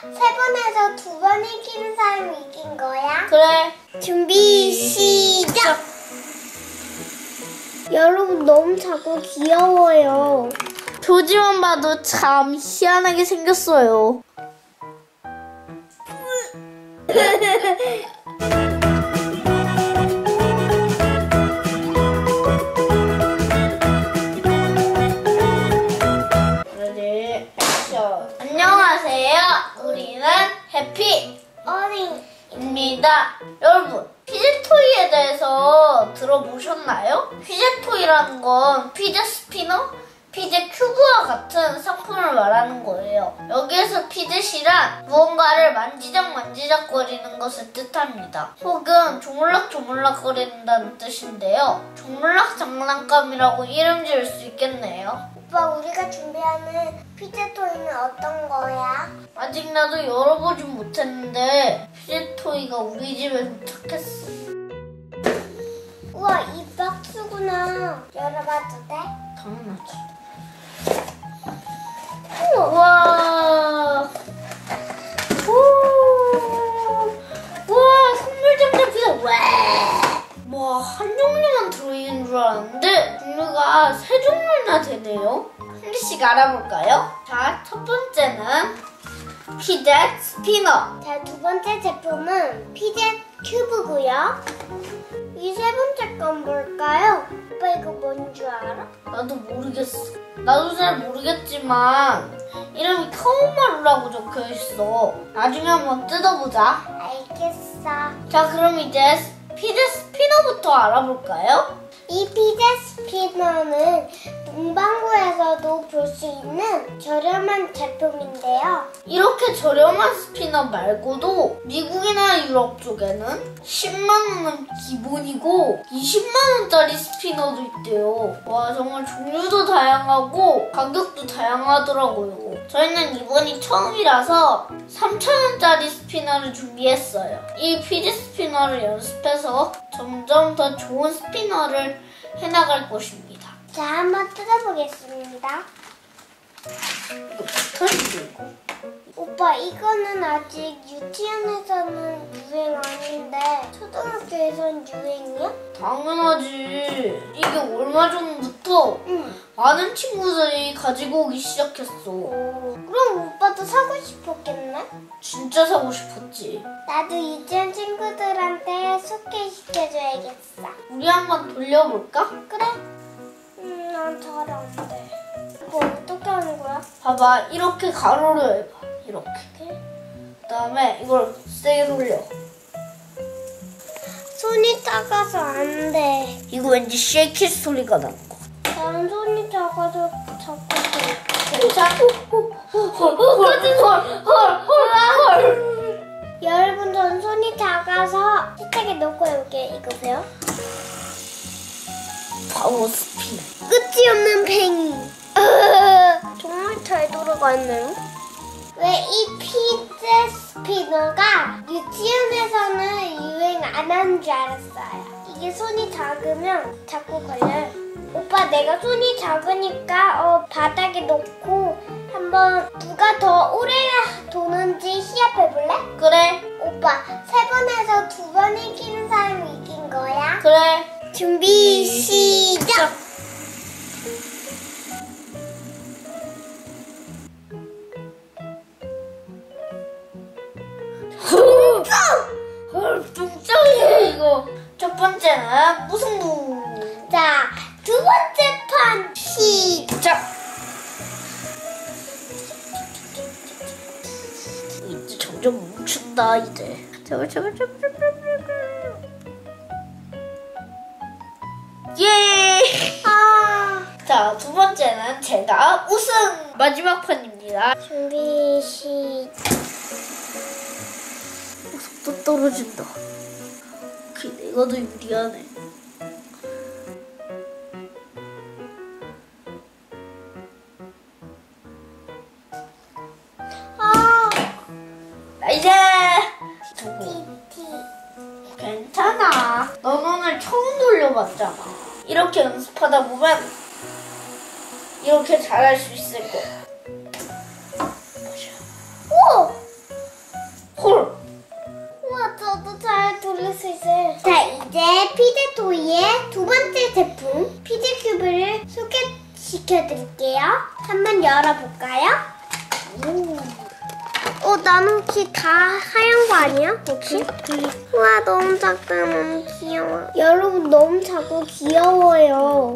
세번 해서 두 번 이기는 사람이 이긴 거야? 그래. 준비 시작! 여러분 너무 작고 귀여워요. 표지만 봐도 참 희한하게 생겼어요. 피젯이란 무언가를 만지작 만지작거리는 것을 뜻합니다. 혹은 조물락조물락 거린다는 뜻인데요. 조물락 장난감이라고 이름 지을 수 있겠네요. 오빠 우리가 준비하는 피자 토이는 어떤 거야? 아직 나도 열어보진 못했는데 피제토이가 우리 집에 도착했어. 우와 이 박스구나. 열어봐도 돼? 당연하지. 우와. 알았는데 종류가 세 종류나 되네요. 한 개씩 알아볼까요? 자, 첫 번째는 피자 스피너. 자, 두 번째 제품은 피자 큐브고요. 이 세 번째 건 뭘까요? 오빠 이거 뭔 줄 알아? 나도 모르겠어. 나도 잘 모르겠지만 이름이 카오마루라고 적혀 있어. 나중에 한번 뜯어보자. 알겠어. 자, 그럼 이제 피자 스피너부터 알아볼까요? 이 피자 스피너는 문방구에서도 볼 수 있는 저렴한 제품인데요. 이렇게 저렴한 스피너 말고도 미국이나 유럽 쪽에는 10만 원은 기본이고 20만 원짜리 스피너도 있대요. 와 정말 종류도 다양하고 가격도 다양하더라고요. 저희는 이번이 처음이라서 3천 원짜리 스피너를 준비했어요. 이 피지 스피너를 연습해서 점점 더 좋은 스피너를 해나갈 것입니다. 자, 한번 뜯어보겠습니다. 이거. 오빠, 이거는 아직 유치원에서는 유행 아닌데 초등학교에서는 유행이야? 당연하지. 이게 얼마 전부터 응. 많은 친구들이 가지고 오기 시작했어. 오, 그럼 오빠도 사고 싶었겠네? 진짜 사고 싶었지. 나도 유치원 친구들한테 소개시켜줘야겠어. 우리 한번 돌려볼까? 그래? 음, 난 잘 안 돼. 이거 어떻게 하는 거야? 봐봐, 이렇게 가로로 해봐. 이렇게. 이렇게? 그 다음에 이걸 세게 돌려. 손이 작아서 안 돼. 이거 왠지 쉐이키 소리가 나 는 거. 난 손이 작아서 자꾸 돼. 괜찮아? 헐, 헐, 헐, 헐, 헐, 헐. 여러분, 전 손이 작아서 식탁에 놓고 올게. 이거 보세요. 파워 스피너. 끝이 없는 팽이. 정말 잘 돌아가네요. 왜 이 피자 스피너가 유치원에서는 유행 안 하는 줄 알았어요. 이게 손이 작으면 자꾸 걸려요. 오빠 내가 손이 작으니까 어, 바닥에 놓고 한번 누가 더 오래 도는지 시합해볼래? 그래, 오빠 세번 해서 두 번 이기는 사람이 이긴 거야? 그래. 준비 시작! 헐, 뚱짱이야, 이거. 첫 번째는 무승부. 멈춘다, 이제. 제발, 제발, 제발, 제발, 제발. 예! 아, 자, 두 번째는 제가 우승! 마지막 판입니다. 준비 시작! 속도 떨어진다. 더 유리하네. 이렇게 연습하다 보면 이렇게 잘할 수 있을 거야. 오! 홀! 우와, 저도 잘 돌릴 수 있어요. 자, 이제 피제토이의 두 번째 제품, 피제큐브를 소개시켜드릴게요. 한번 열어볼까요? 오. 어, 나는 혹시 다 하얀 거 아니야? 혹시? 우와, 너무 작다. 너무 귀여워. 여러분, 너무 작고 귀여워요.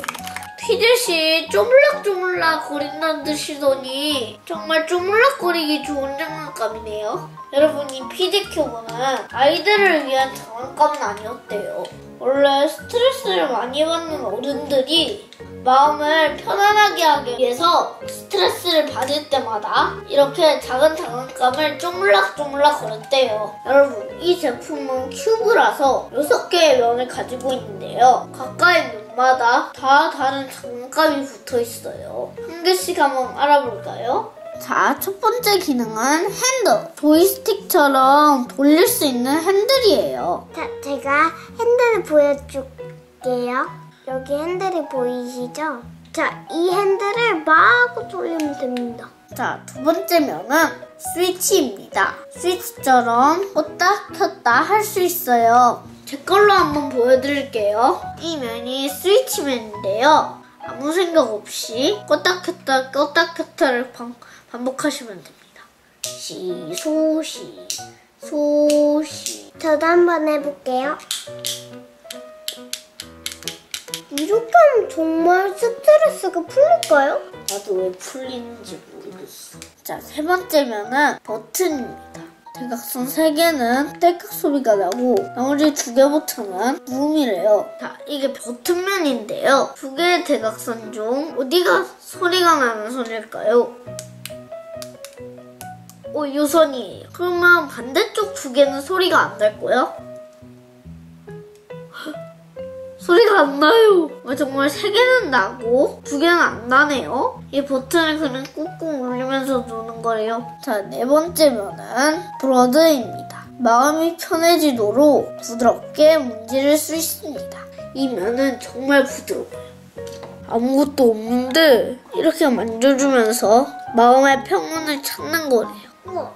피젯이 쪼물락쪼물락 거린다는 듯이더니 정말 쪼물락거리기 좋은 장난감이네요. 여러분 이 피젯 큐브는 아이들을 위한 장난감은 아니었대요. 원래 스트레스를 많이 받는 어른들이 마음을 편안하게 하기 위해서 스트레스를 받을 때마다 이렇게 작은 장난감을 쪼물락쪼물락 거렸대요. 여러분 이 제품은 큐브라서 6개의 면을 가지고 있는데요. 가까이 면마다 다 다른 장난감이 붙어 있어요. 한 개씩 한번 알아볼까요? 자, 첫 번째 기능은 핸드. 조이스틱처럼 돌릴 수 있는 핸들이에요. 자, 제가 핸들을 보여줄게요. 여기 핸들이 보이시죠? 자, 이 핸들을 마구 돌리면 됩니다. 자, 두 번째 면은 스위치입니다. 스위치처럼 껐다 켰다 할 수 있어요. 제 걸로 한번 보여드릴게요. 이 면이 스위치면인데요. 아무 생각 없이 껐다 켰다 껐다 켰다를 반, 반복하시면 됩니다. 시, 소, 시, 소, 시. 저도 한번 해볼게요. 이렇게 하면 정말 스트레스가 풀릴까요? 나도 왜 풀리는지 모르겠어. 자, 세 번째 면은 버튼입니다. 대각선 세 개는 떼깍 소리가 나고 나머지 두 개 버튼은 무음이래요. 자, 이게 버튼면인데요. 두 개의 대각선 중 어디가 소리가 나는 소리일까요? 오, 유선이에요. 그러면 반대쪽 두 개는 소리가 안 날 거야? 소리가 안 나요. 어, 정말 세 개는 나고 두 개는 안 나네요. 이 버튼을 그냥 꾹꾹 누르면서 누는 거래요. 자, 네 번째 면은 브러드입니다. 마음이 편해지도록 부드럽게 문지를 수 있습니다. 이 면은 정말 부드러워요. 아무것도 없는데 이렇게 만져주면서 마음의 평온을 찾는 거래요. 우와,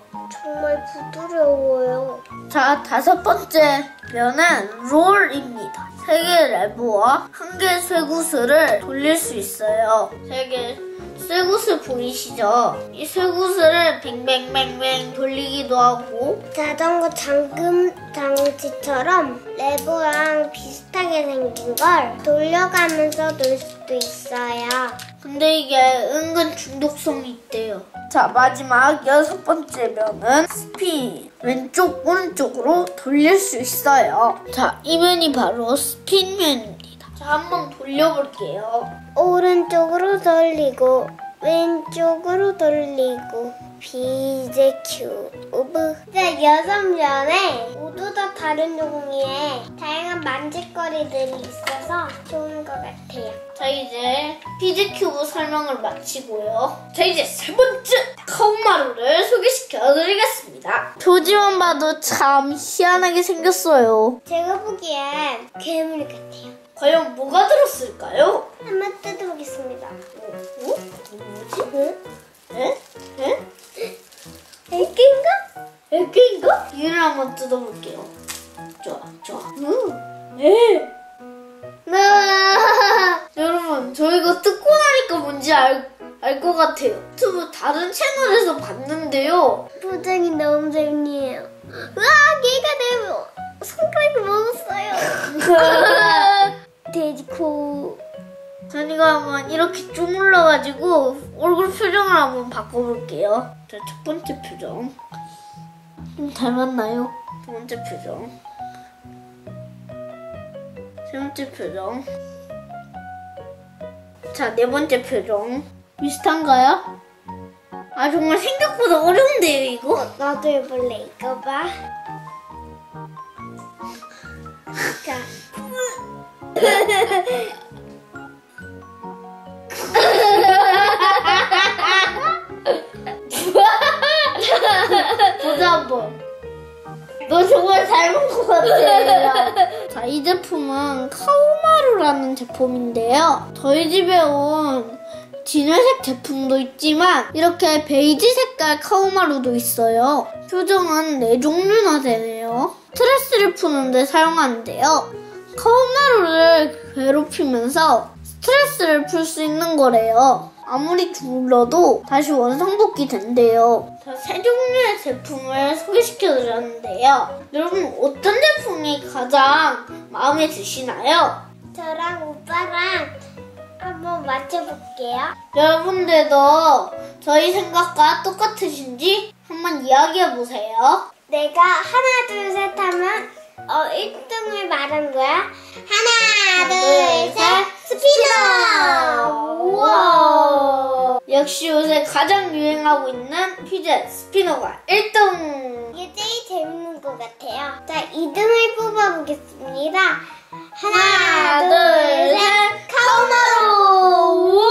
정말 부드러워요. 자, 다섯 번째 면은 롤입니다. 세 개의 랩과 한 개의 쇠구슬을 돌릴 수 있어요. 세 개의 쇠구슬 보이시죠? 이 쇠구슬을 뱅뱅뱅뱅 돌리기도 하고 자전거 잠금 장치처럼 레버랑 비슷하게 생긴 걸 돌려가면서 놀 수도 있어요. 근데 이게 은근 중독성이 있대요. 자, 마지막 여섯 번째 면은 스핀. 왼쪽, 오른쪽으로 돌릴 수 있어요. 자, 이 면이 바로 스핀 면입니다. 자, 한번 돌려볼게요. 오른쪽으로 돌리고 왼쪽으로 돌리고 비제큐 오브 자 여섯 면에 모두 다 다른 종류의 다양한 만질거리들이 있어서 좋은 것 같아요. 자, 이제 피지큐브 설명을 마치고요. 자, 이제 세 번째 카우마루를 소개시켜 드리겠습니다. 표지만 봐도 참 희한하게 생겼어요. 제가 보기엔 괴물 같아요. 과연 뭐가 들었을까요? 한번 뜯어볼게요. 좋아, 좋아. 응. 에. 나 여러분, 저 이거 뜯고 나니까 뭔지 알, 알 것 같아요. 유튜브 다른 채널에서 봤는데요. 포장이 너무 재밌네요. 와, 얘가 내 손가락을 먹었어요. 돼지코. 저희가 한번 이렇게 쪼물러가지고 얼굴 표정을 한번 바꿔볼게요. 자, 첫 번째 표정. 좀 닮았나요? 두 번째 표정. 세 번째 표정. 자, 네 번째 표정. 비슷한가요? 아, 정말 생각보다 어려운데요, 이거? 나도 해볼래. 이거 봐. 자. 보자 한번. 너 정말 닮은 것 같아. 자, 이 제품은 카우마루라는 제품인데요. 저희 집에 온 진회색 제품도 있지만 이렇게 베이지 색깔 카우마루도 있어요. 표정은 네 종류나 되네요. 스트레스를 푸는데 사용하는데요. 카오마루를 괴롭히면서 스트레스를 풀 수 있는 거래요. 아무리 죽어도 다시 원상복귀 된대요. 자, 세 종류의 제품을 소개시켜 드렸는데요. 여러분 어떤 제품이 가장 마음에 드시나요? 저랑 오빠랑 한번 맞춰볼게요. 여러분들도 저희 생각과 똑같으신지 한번 이야기해 보세요. 내가 하나, 둘, 셋 하면 어, 1등을 말한 거야. 하나, 둘, 셋, 스피너! 우와! 역시 요새 가장 유행하고 있는 피제 스피너가 1등. 이게 제일 재밌는 것 같아요. 자, 2등을 뽑아보겠습니다. 하나, 둘, 셋, 카오마루! 우와!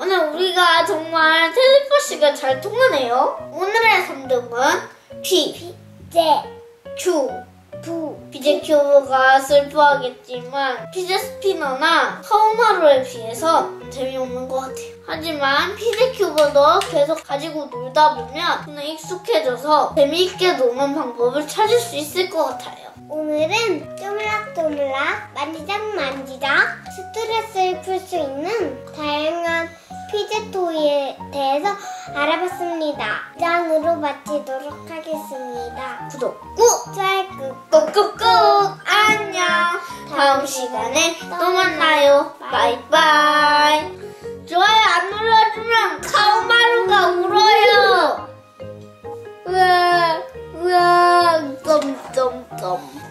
오늘 우리가 정말 텔레파시가 잘 통하네요. 오늘의 3등은 피, 제, 큐. 부, 피제 큐브가 슬퍼하겠지만 피제 스피너나 카오마루에 비해서 재미없는 것 같아요. 하지만 피제 큐브도 계속 가지고 놀다 보면 그냥 익숙해져서 재미있게 노는 방법을 찾을 수 있을 것 같아요. 오늘은 쪼물락쪼물락 만지작 만지작 스트레스를 풀 수 있는 다양한 피제토이에 대해서 알아봤습니다. 이상으로 마치도록 하겠습니다. 구독 꾹! 좋아요 꾹! 꾹꾹꾹! 안녕! 다음 시간에 또 만나요. 바이바이! 좋아요 안 눌러주면 카오마루가 울어요. 으아, 으아, 점점점.